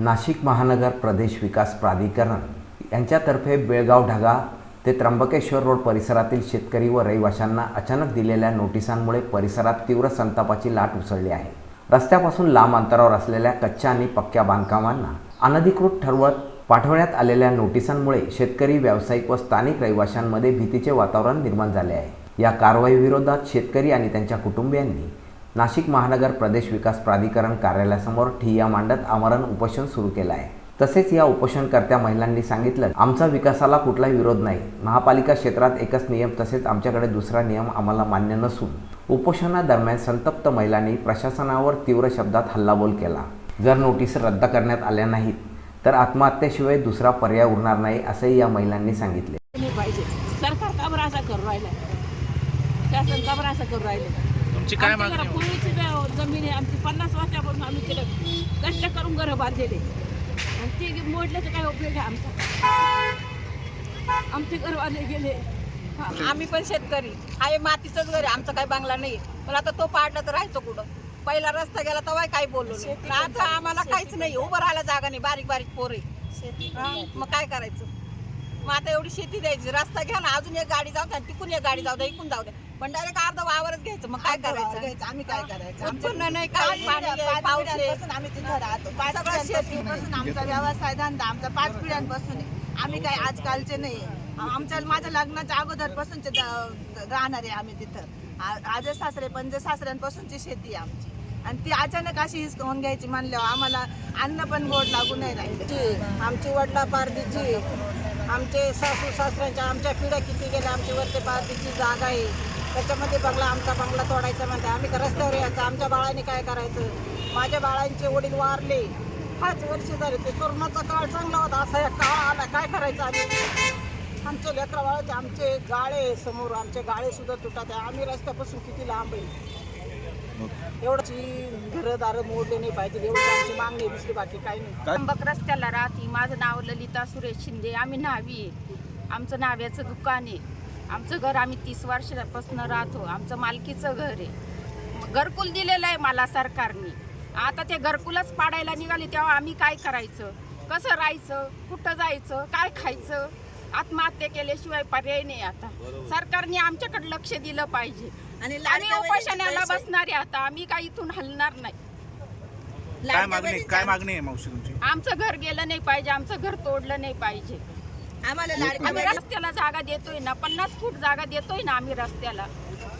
नाशिक महानगर प्रदेश विकास प्राधिकरण यांच्यातर्फे बेळगाव ढगा ते त्र्यंबकेश्वर रोड परिसरातील शेतकरी व रहिवाशांना अचानक दिलेल्या नोटिसांमुळे परिसरात तीव्र संतापाची लाट उसळली आहे. रस्त्यापासून लांब अंतरावर असलेल्या कच्च्या आणि पक्क्या बांधकामांना अनधिकृत ठरवत पाठवण्यात आलेल्या नोटिसांमुळे शेतकरी व्यावसायिक व स्थानिक रहिवाशांमध्ये भीतीचे वातावरण निर्माण झाले आहे. या कारवाईविरोधात शेतकरी आणि त्यांच्या कुटुंबियांनी नाशिक महानगर प्रदेश विकास प्राधिकरण कार्यालयासमोर ठिय्या मांडत आमरण उपोषण सुरू केलं आहे. तसेच या उपोषणकर्त्या महिलांनी सांगितलं आमचा विकासाला कुठलाही विरोध नाही. महापालिका क्षेत्रात एकच नियम तसेच आमच्याकडे दुसरा नियम आम्हाला मान्य नसून. उपोषणादरम्यान संतप्त महिलांनी प्रशासनावर तीव्र शब्दात हल्लाबोल केला. जर नोटीस रद्द करण्यात आल्या नाहीत तर आत्महत्येशिवाय दुसरा पर्याय उरणार नाही असंही या महिलांनी सांगितले. पाहिजे. सरकार का बरं असा करू राहिलं? शासन का बरं असं करू राहिलं? तुमची काय आमच्या मागणी? घरा पूर्वीची जे जमीन आहे आमची पन्नास वर्षापासून आम्ही केलं कष्ट करून घरं बांधलेले आणि ते मोडल्याचं काय उपयोग आहे आमचा? आमचे घरवाले गेले. हा. आम्ही पण शेतकरी. आहे मातीचंच घर आहे आमचं काही बांगला नाही पण आता तो पाडला तर राहायचं कुठं? पहिला रस्ता गेला तेव्हा काही बोललो नाही. पण आता आम्हाला काहीच नाही. उभं राहायला जागा नाही. बारीक बारीक पोर आहे. मग काय करायचं? मग आता एवढी शेती द्यायची. रस्ता घ्या ना. अजून एक गाडी जाऊ द्या तिकून एक गाडी जाऊ द्या इकून जाऊ द्या. पण डायरेक्ट अर्धा वावरच घ्यायचं. मग काय करायचं? आम्ही काय करायचं? उत्पन्न नाही काय पाणी पाऊस आम्ही तिथं राहतो. पाच पिढ्यांपासून आमचा व्यवसाय धंदा आमचा पाच पिढ्यांपासून आहे. आम्ही काय आजकालचे नाही. आमच्या माझ्या लग्नाच्या अगोदरपासूनचे राहणार आहे आम्ही तिथं. आजे सासरे पंजे सासऱ्यांपासूनची शेती आहे आमची. आणि ती अचानक अशी हिसकावून घ्यायची म्हणल्यावर आम्हाला अन्न पण गोड लागू नाही राहिले. आमची वडला पारदीची आमचे सासू सासऱ्यांच्या आमच्या पिढ्या किती गेल्या आमची वरते पारदीची जागा आहे. त्याच्यामध्ये बंगला आमचा बंगला तोडायचा म्हणते. आम्ही का रस्त्यावर यायचं. आमच्या बाळाने काय करायचं? माझ्या बाळांचे वडील वारले. पाच वर्ष झाले ते कोरोनाचा काळ चांगला होता. असा एक काळ आला. काय करायचं आम्ही? आमचे लेकरा बाळाचे आमचे गाळे समोर आमचे गाळे सुद्धा तुटत आहे आम्ही रस्त्यापासून किती लांब आहे? एवढंची. घरं दारं मोडले नाही पाहिजे. एवढी आमची मागणी दुसरी बाकी काही नाही. रस्त्याला राहते. माझं नाव ललिता सुरेश शिंदे. आम्ही न्हावी आहे. आमचं नाव्याचं दुकान आहे. आमचं घर आम्ही तीस वर्षापासून राहतो. आमचं मालकीचं घर आहे. घरकुल दिलेलं आहे मला सरकारने. आता ते घरकुलच पाडायला निघाले तेव्हा आम्ही काय करायचं? कसं राहायचं? कुठं जायचं? काय खायचं? आत्महत्या केल्याशिवाय पर्याय नाही आता. सरकारने आमच्याकडे लक्ष दिलं पाहिजे. आणि उपोषणाला बसणार आहे आता. आम्ही काही इथून हलणार नाही. काय मागणी काय मागणी आहे मावशी तुमची? आमचं घर गेलं नाही पाहिजे. आमचं घर तोडलं नाही पाहिजे. आम्हाला लाडक्या आम्ही बहिणी- रस्त्याला जागा देतोय ना पन्नास फूट जागा देतोय ना आम्ही रस्त्याला.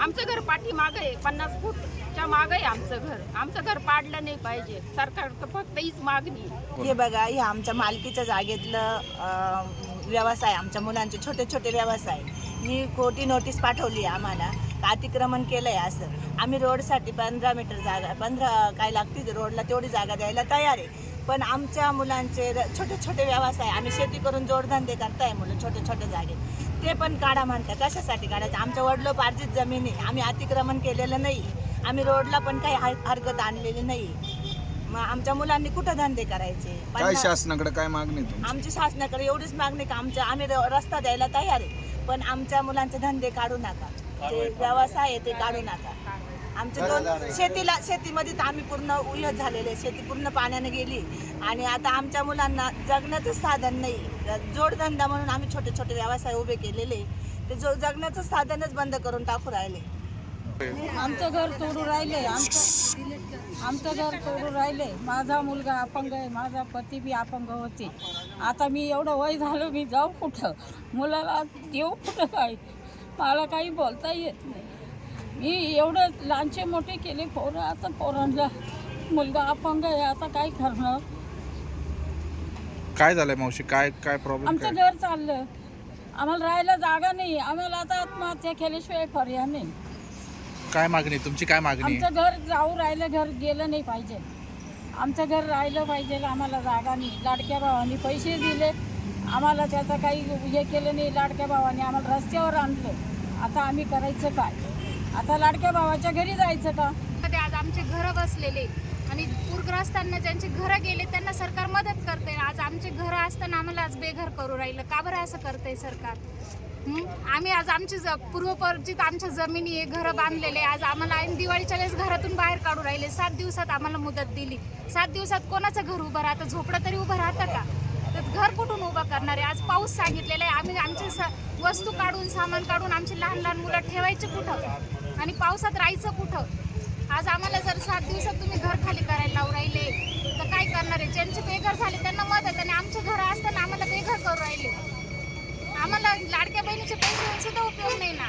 आमचं घर पाठी माग आहे पन्नास फूटच्या माग आहे आमचं घर. आमचं घर पाडलं नाही पाहिजे. सरकार फक्त हीच मागणी आहे. हे बघा हे आमच्या मालकीच्या जागेतलं अं, व्यवसाय आमच्या मुलांचे छोटे छोटे व्यवसाय. ही खोटी नोटीस पाठवली आहे आम्हाला का अतिक्रमण केलं आहे असं. आम्ही रोडसाठी पंधरा मीटर जागा पंधरा काय लागते रोडला तेवढी जागा द्यायला तयार आहे. पण आमच्या मुलांचे र- छोटे छोटे व्यवसाय आम्ही शेती करून जोडधंदे करताय मुलं छोटे छोटे जागेत ते पण काढा म्हणतात कशासाठी काढायचं? आमच्या वडलोपार्जित जमीन आहे आम्ही अतिक्रमण केलेलं नाही. आम्ही रोडला पण काही हर- हरकत आणलेली नाही. मग आमच्या मुलांनी कुठं धंदे करायचे? काय पन्नास- शासनाकडे काय मागणी आहे तुमची? आमची शासनाकडे एवढीच मागणी का? आमच्या आम्ही र- रस्ता द्यायला तयार आहे पण आमच्या मुलांचे धंदे काढू नका. जे व्यवसाय आहे ते काढू नका. आमचे दोन शेतीला शेतीमध्ये तर आम्ही पूर्ण उलट झालेले आहे. शेती पूर्ण पाण्याने गेली. आणि आता आमच्या मुलांना जगण्याचं साधन नाही. जोडधंदा म्हणून आम्ही छोटे छोटे व्यवसाय उभे केलेले ते जो जगण्याचं साधनच बंद करून टाकू राहिले. आमचं घर तोडू राहिले. आमचं आमचं घर तोडू राहिले. माझा मुलगा अपंग आहे. माझा पती बी अपंग होते. आता मी एवढं वय झालो मी जाऊ कुठं? मुलाला देऊ कुठं काय? मला काही बोलता येत नाही. मी एवढं लहानचे मोठे केले पोरं आता पोरांना मुलगा अपंग आहे आता काय करणार? काय झालंय मावशी? काय काय प्रॉब्लेम आमचं घर चाललं. आम्हाला राहायला जागा नाही. आम्हाला आता आत्महत्या केल्याशिवाय पर्याय नाही. काय मागणी? तुमची काय मागणी? आमचं घर जाऊ राहिलं घर गेलं नाही पाहिजे. आमचं घर राहिलं पाहिजे आम्हाला जागा नाही. लाडक्या भावाने पैसे दिले. आम्हाला त्याचं काही हे केलं नाही. लाडक्या भावाने आम्हाला रस्त्यावर आणलं. आता आम्ही करायचं काय? आता लाडक्या भावाच्या घरी जायचं का? ते आज आमचे घरं बसलेले. आणि पूरग्रस्तांना ज्यांचे घरं गेले त्यांना सरकार मदत करते आज आमचे घरं असताना आम्हाला आज बेघर करू राहिलं. का बरं असं करतंय सरकार? हं? आम्ही आज आमची ज पूर्वपरिचित आमच्या जमिनी आहे घरं बांधलेले आहे. आज आम्हाला ऐन दिवाळीच्या वेळेस घरातून बाहेर काढू राहिले. सात दिवसात आम्हाला मुदत दिली. सात दिवसात कोणाचं घर उभं राहतं? झोपडं तरी उभं राहतं का? तर घर कुठून उभं करणार आहे? आज पाऊस सांगितलेला आहे. आम्ही आमचे स वस्तू काढून सामान काढून आमची लहान लहान मुलं ठेवायची कुठं? आणि पावसात राहायचं कुठं? आज आम्हाला जर सात दिवसात तुम्ही घर खाली करायला लावून राहिले तर काय करणार आहे? ज्यांचे बेघर झाले त्यांना मदत आणि आमचे घर असताना आम्हाला बेघर करू राहिले. आम्हाला लाडक्या बहिणीचे पैसे सुद्धा उपयोग नाही ना.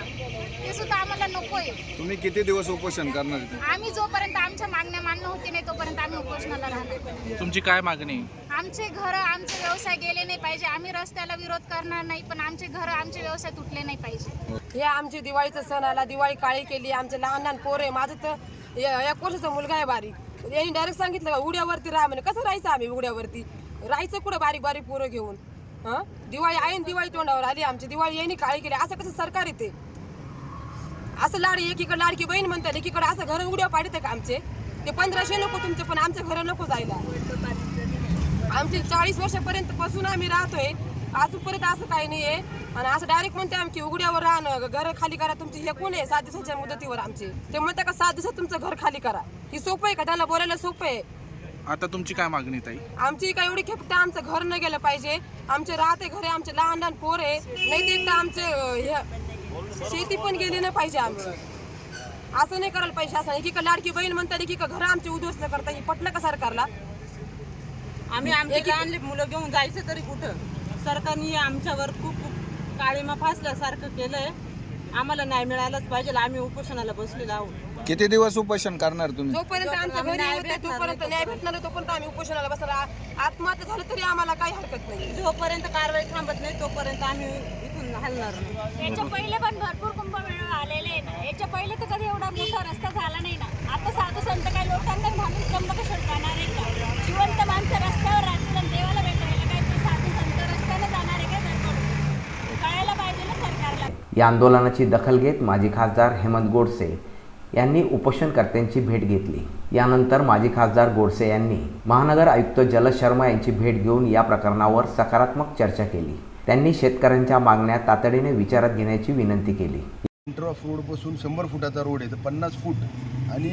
ते सुद्धा आम्हाला नको आहे तुम्ही किती दिवस उपोषण करणार इथे? आम्ही जोपर्यंत आमच्या मागण्या मान्य होती नाही तोपर्यंत आम्ही उपोषणाला राहणार. तुमची काय मागणी? आमचे घर आमचे व्यवसाय गेले नाही पाहिजे. आम्ही रस्त्याला विरोध करणार नाही पण आमचे घर आमचे व्यवसाय तुटले नाही पाहिजे. हे आमची दिवाळीचा सण आला दिवाळी काळी केली आमचे लहान लहान पोर आहे. माझं तर ए- एक वर्षाचा मुलगा आहे बारीक. यांनी डायरेक्ट सांगितलं का उड्यावरती राहा म्हणे. कसं राहायचं आम्ही उड्यावरती? राहायचं कुठं बारीक बारीक पोरं घेऊन? हा? दिवाळी आहे दिवाळी तोंडावर आली आमची. दिवाळी येईन काळी केली. असं कसं सरकार येते असं लाड एकीकडे लाडकी बहीण म्हणतात एकीकडे असं घर उड्या पाडते का आमचे? ते पंधराशे नको तुमचे पण आमचं घर नको जायला. आमचे चाळीस वर्षापर्यंत पासून आम्ही राहतोय. अजूनपर्यंत असं काही नाहीये. आणि असं डायरेक्ट म्हणते आमची उघड्यावर राहणं घर खाली करा. तुमची हे कोण आहे? सात दिवसाच्या मुदतीवर आमचे. ते म्हणते का सात दिवसात तुमचं घर खाली करा. ही सोपं आहे का? त्यांना बोलायला सोपं आहे. आता तुमची काय मागणी ताई? आमची काय एवढी खेपट आमचं घर न गेलं पाहिजे. आमचे राहते घरे आमचे लहान लहान पोर आहे. नाही ते एकदा आमचे अं, हे शेती पण गेली नाही पाहिजे आमची. असं नाही करायला पाहिजे शासन एकीकडे लाडकी बहीण म्हणतात की घर आमचे उद्ध्वस्त करता ही पटलं का सरकारला? आम्ही आमची लहान मुलं घेऊन जायचं तरी कुठं? सरकारने आमच्यावर खूप खूप काळीमा फासल्यासारखं केलंय. आम्हाला न्याय मिळायलाच पाहिजे. आम्ही उपोषणाला बसलेलो आहोत. किती दिवस उपोषण करणार तुम्ही? जोपर्यंत आमच्या घरी नाही, भेटणार तोपर्यंत न्याय भेटणार नाही, तोपर्यंत आम्ही उपोषणाला बसणार आ- आत्महत्या झालं तरी आम्हाला काही हरकत नाही. जोपर्यंत कारवाई थांबत नाही तोपर्यंत आम्ही इथून हलणार नाही. याच्या पहिले पण भरपूर कुंभमेळा आलेले आहे ना. याच्या पहिले तर कधी एवढा मोठा रस्ता झाला नाही ना. आता साधू संत काय लोकांना घालून त्र्यंबकेश्वर जाणार आहे का? जिवंत माणसं रस्त्यावर राहतील आणि देवाला भेटायला काय ते साधू संत रस्त्याने जाणार आहे का धडपडून कळायला पाहिजे ना सरकारला. या आंदोलनाची दखल घेत माजी खासदार हेमंत गोडसे यांनी उपोषणकर्त्यांची भेट घेतली. यानंतर माजी खासदार गोडसे यांनी महानगर आयुक्त जलद शर्मा यांची भेट घेऊन या प्रकरणावर सकारात्मक चर्चा केली. त्यांनी शेतकऱ्यांच्या मागण्या तातडीने विचारात घेण्याची विनंती केली. सेंटर ऑफ रोडपासून शंभर फुटाचा रोड आहे तर पन्नास फूट आणि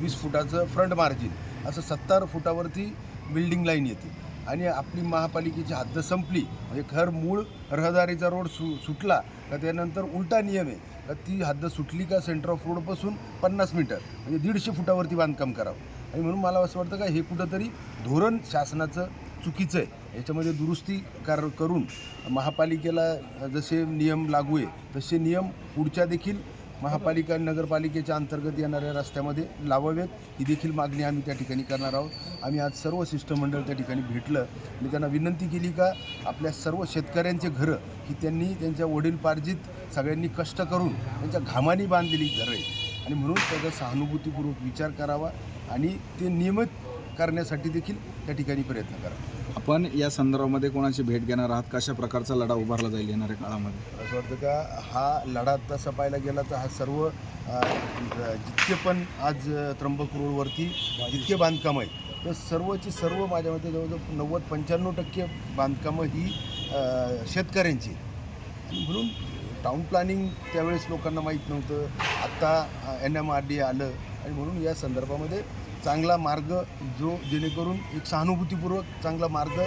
वीस फुटाचं फ्रंट मार्जिन असं सत्तर फुटावरती बिल्डिंग लाईन येते. आणि आपली महापालिकेची हद्द संपली म्हणजे खर मूळ रहदारीचा रोड सु सुटला का त्यानंतर उलटा नियम आहे. का ती हद्द सुटली का सेंटर ऑफ रोडपासून पन्नास मीटर म्हणजे दीडशे फुटावरती बांधकाम करावं. आणि म्हणून मला असं वाटतं का हे कुठंतरी धोरण शासनाचं चुकीचं आहे. याच्यामध्ये दुरुस्ती कर करून महापालिकेला जसे नियम लागू आहे तसे नियम पुढच्या देखील महापालिका नगरपालिकेच्या अंतर्गत येणाऱ्या रस्त्यामध्ये लावावेत. ही देखील मागणी आम्ही त्या ठिकाणी करणार आहोत. आम्ही आज सर्व शिष्टमंडळ त्या ठिकाणी भेटलं. आणि त्यांना विनंती केली का आपल्या सर्व शेतकऱ्यांचे घरं ही त्यांनी त्यांच्या वडीलपार्जित सगळ्यांनी कष्ट करून त्यांच्या घामानी बांधलेली घरं आहे आणि म्हणून त्याचा सहानुभूतीपूर्वक विचार करावा आणि ते नियमित करण्यासाठी देखील त्या ठिकाणी प्रयत्न करावा. आपण या संदर्भामध्ये कोणाची भेट घेणार आहात? कशा प्रकारचा लढा उभारला जाईल येणाऱ्या काळामध्ये? असं वाटतं का? हा लढा तसा पाहायला गेला तर हा सर्व जितके पण आज त्र्यंबक रोडवरती जितके बांधकाम आहेत तर सर्वची सर्व माझ्या मते जवळजवळ नव्वद पंच्याण्णव टक्के बांधकामं ही शेतकऱ्यांची आणि म्हणून टाऊन प्लॅनिंग त्यावेळेस लोकांना माहीत नव्हतं. आत्ता एन एम आर डी आलं. आणि म्हणून या संदर्भामध्ये चांगला मार्ग जो जेणेकरून एक सहानुभूतीपूर्वक चांगला मार्ग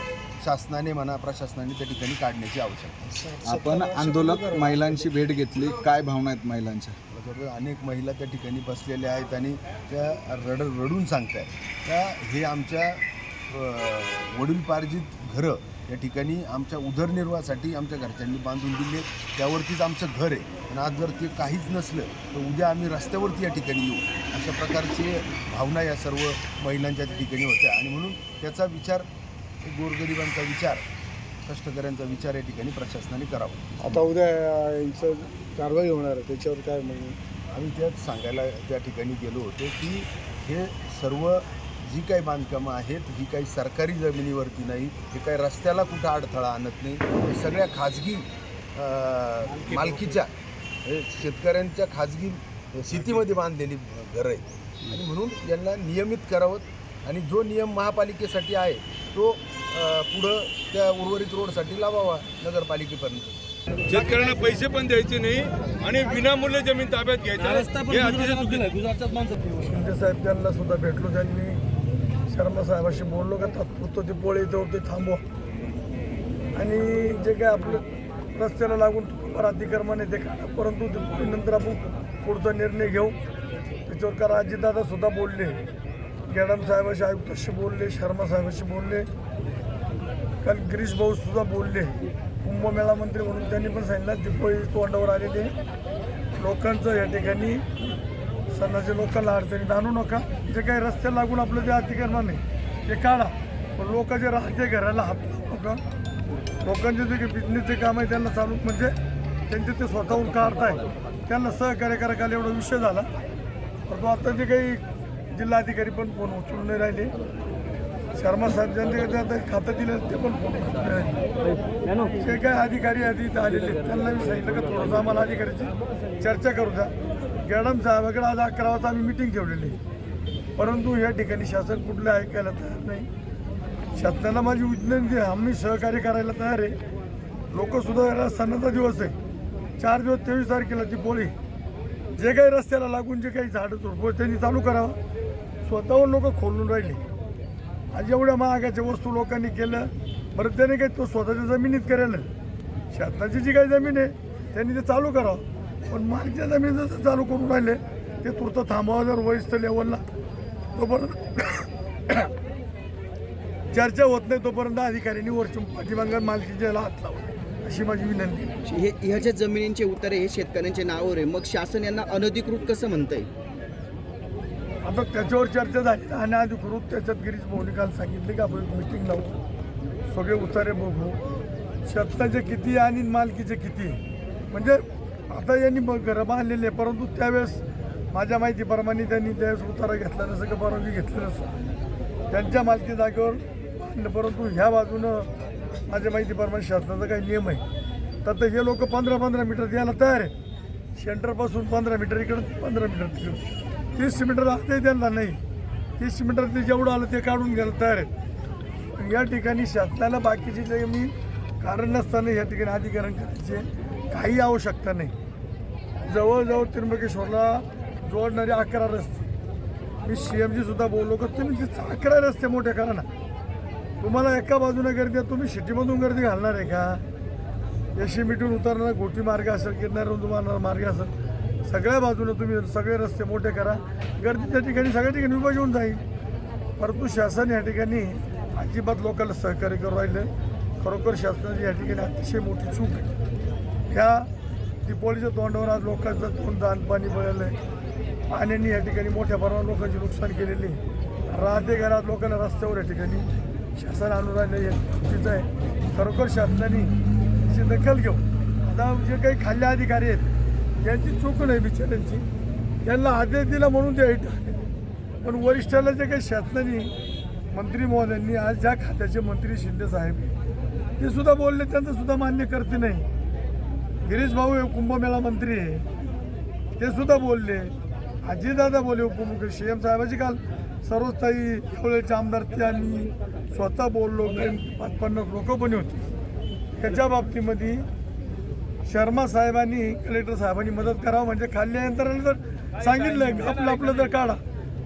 शासनाने म्हणा प्रशासनाने त्या ठिकाणी काढण्याची आवश्यकता आहे. आपण आंदोलक महिलांची भेट घेतली. काय भावना आहेत महिलांच्या? अनेक महिला त्या ठिकाणी बसलेल्या आहेत आणि त्या रड रडून सांगत आहेत का हे आमच्या वडीलपार्जित घरं या ठिकाणी आमच्या उदरनिर्वाहासाठी आमच्या घरच्यांनी बांधून दिले त्यावरतीच आमचं घर आहे. आणि आज जर ते काहीच नसलं तर उद्या आम्ही रस्त्यावरती या ठिकाणी येऊ. अशा प्रकारचे भावना या सर्व महिलांच्या त्या ठिकाणी होत्या. आणि म्हणून त्याचा विचार एक गोरगरिबांचा विचार कष्टकऱ्यांचा विचार या ठिकाणी प्रशासनाने करावा. आता उद्या यांचं कारवाई होणार आहे त्याच्यावर काय म्हणजे आम्ही त्यात सांगायला त्या ठिकाणी गेलो होतो की हे सर्व जी काही बांधकामं आहेत ही काही सरकारी जमिनीवरती नाही हे काही रस्त्याला कुठं अडथळा आणत नाही हे सगळ्या खाजगी मालकीच्या हे शेतकऱ्यांच्या खाजगी शेतीमध्ये बांधलेली घरं आहेत. आणि म्हणून यांना नियमित करावं आणि जो नियम महापालिकेसाठी आहे तो पुढं त्या उर्वरित रोडसाठी लावावा नगरपालिकेपर्यंत. शेतकऱ्यांना पैसे पण द्यायचे नाही आणि विनामूल्य जमीन ताब्यात घ्यायचं साहेब त्यांना सुद्धा भेटलो त्यांनी शर्मा साहेबाशी बोललो का तात्पुरतं ते पोळे इथं होते थांबवा. आणि जे काय आपलं रस्त्याला लागून पर अतिक्रमण ते काढा परंतु ते नंतर आपण पुढचा निर्णय घेऊ. त्याच्यावर का अजितदादा सुद्धा बोलले? गॅडम साहेबाशी आयुक्ताशी बोलले शर्मा साहेबाशी बोलले. काल गिरीश भाऊ सुद्धा बोलले. कुंभमेळा मंत्री म्हणून त्यांनी पण सांगितलं दिपोळी तोंडावर आलेले लोकांचं या ठिकाणी सणाच्या लोकांना अडचणीत आणू नका. जे काही रस्त्याला लागून आपलं जे अतिक्रमण आहे ते काढा. पण लोक जे राहते घराला हात लावू नका. लोकांचे जे काही बिझनेसचे काम आहे त्यांना चालू म्हणजे त्यांचे ते स्वतःहून काढताय त्यांना सहकार्य करा काल एवढा विषय झाला. परंतु आता जे काही जिल्हाधिकारी पण फोन उचलून नाही राहिले. शर्मा साहेब ज्यांचे आता खातं दिलं ते पण फोन उचलून राहिले. जे काही अधिकारी आधी इथं आलेले आहेत, त्यांना मी सांगितलं का थोडंसं आम्हाला अधिकाऱ्याची चर्चा करू द्या. गॅडम साहेबाकडे आज अकरा वाजता आम्ही मिटिंग ठेवलेली आहे. परंतु या ठिकाणी शासन कुठलं ऐकायला तयार नाही. शासनाला माझी विनंती आहे आम्ही सहकार्य करायला तयार आहे. लोकसुद्धा याला सणाचा दिवस आहे. चार दिवस तेवीस तारखेला ती पोळी. जे काही रस्त्याला लागून जे काही झाडं तोडफोड त्यांनी चालू करावं. स्वतःहून लोक खोलून राहिले. आज एवढ्या महागाच्या वस्तू लोकांनी केलं. बरं त्याने काही तो स्वतःच्या जमिनीत करेल शासनाची जी काही जमीन आहे त्यांनी ते चालू करावं. पण मागच्या जमीन जसं चालू करून राहिले ते तुर्त थांबावं जर वरिष्ठ लेवलला. तोपर्यंत चर्चा होत नाही तोपर्यंत अधिकाऱ्यांनी वरच्या पाठीमागं मालकीच्या हात लावले. अशी माझी विनंती. आहे. हे ह्याच्या जमिनींचे उतारे हे शेतकऱ्यांच्या नावावर आहे मग शासन यांना अनधिकृत कसं म्हणता येईल आता त्याच्यावर चर्चा झाली आणि अधिकृत त्याच्यात गिरीश भाऊनी काल सांगितले की आपण मिटिंग लावू. सगळे उतारे बघू. शेताचे किती आणि मालकीचे किती म्हणजे आता यांनी ब- घरं बांधलेले आहे, परंतु त्यावेळेस माझ्या माहितीप्रमाणे त्यांनी त्यावेळेस उतारा घेतला नसं का परवानगी घेतली नसतं. त्यांच्या मालकी जागेवर बांधलं परंतु ह्या बाजूनं माझ्या माहितीप्रमाणे शासनाचा काही नियम आहे. तर हे लोक पंधरा पंधरा मीटर द्यायला तयार आहे. सेंटरपासून पंधरा मीटर इकडं पंधरा मीटर तिकडं. तीस मीटर असते त्यांना नाही. तीस मीटर ते जेवढं आलं ते काढून घ्यायला तयार आहे या ठिकाणी शासनाला बाकीचे जे मी कारण नसताना या ठिकाणी अधिकरण करायचे काही आवश्यकता नाही. जवळजवळ त्र्यंबकेश्वरला जोडणारे अकरा रस्ते. मी सी एम जीसुद्धा बोललो का तुम्ही अकरा रस्ते मोठे करा ना. तुम्हाला एका बाजूने गर्दी आहे तुम्ही सिटीमधून गर्दी घालणार आहे का? एशी मिटून उतरणार गोटी मार्ग असेल किनाऱ्यावरून तुम्हाला मार्ग असेल सगळ्या बाजूने तुम्ही सगळे रस्ते मोठे करा. गर्दी त्या ठिकाणी सगळ्या ठिकाणी उभं येऊन जाईल. परंतु शासन या ठिकाणी अजिबात लोकांना सहकार्य करू राहिलं खरोखर शासनाची या ठिकाणी अतिशय मोठी चूक आहे. ह्या दिपोळीच्या तोंडावर आज लोकांचं तोंड दान पाणी बळलं आहे पाण्याने या ठिकाणी मोठ्या प्रमाणात लोकांची नुकसान केलेली आहे. राहते घरात लोकांना रस्त्यावर या ठिकाणी शासन आणून राहिलं हे चुकीचं आहे. खरोखर शासनाने त्याची दखल घेऊ आता जे काही खाल्ले अधिकारी आहेत यांची चूक नाही बिचाऱ्यांची त्यांना आदेश दिला म्हणून ते पण वरिष्ठाला जे काही शासनाने मंत्री महोदयांनी आज ज्या खात्याचे मंत्री शिंदे साहेब ते सुद्धा बोलले त्यांचं सुद्धा मान्य करते नाही. गिरीश भाऊ हे कुंभमेळा मंत्री आहे. ते सुद्धा बोलले. अजितदादा बोलले उपमुख्य सी एम साहेबाची काल सर्वच ताई आमदार त्यांनी आणि स्वतः बोललो पाच पन्नास लोकं पण होती. त्याच्या बाबतीमध्ये शर्मा साहेबांनी कलेक्टर साहेबांनी मदत करावं म्हणजे खाल्ल्या यंत्रणेला जर सांगितलं की आपलं आपलं जर काढा.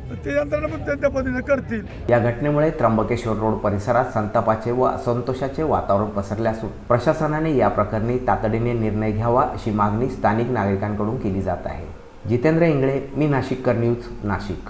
तर ते यंत्रणा पण त्यांच्या त्या पद्धतीने करतील. या घटनेमुळे त्र्यंबकेश्वर रोड परिसरात संतापाचे व असंतोषाचे वातावरण पसरले असून प्रशासनाने या प्रकरणी तातडीने निर्णय घ्यावा अशी मागणी स्थानिक नागरिकांकडून केली जात आहे. जितेंद्र इंगळे मी नाशिककर न्यूज नाशिक.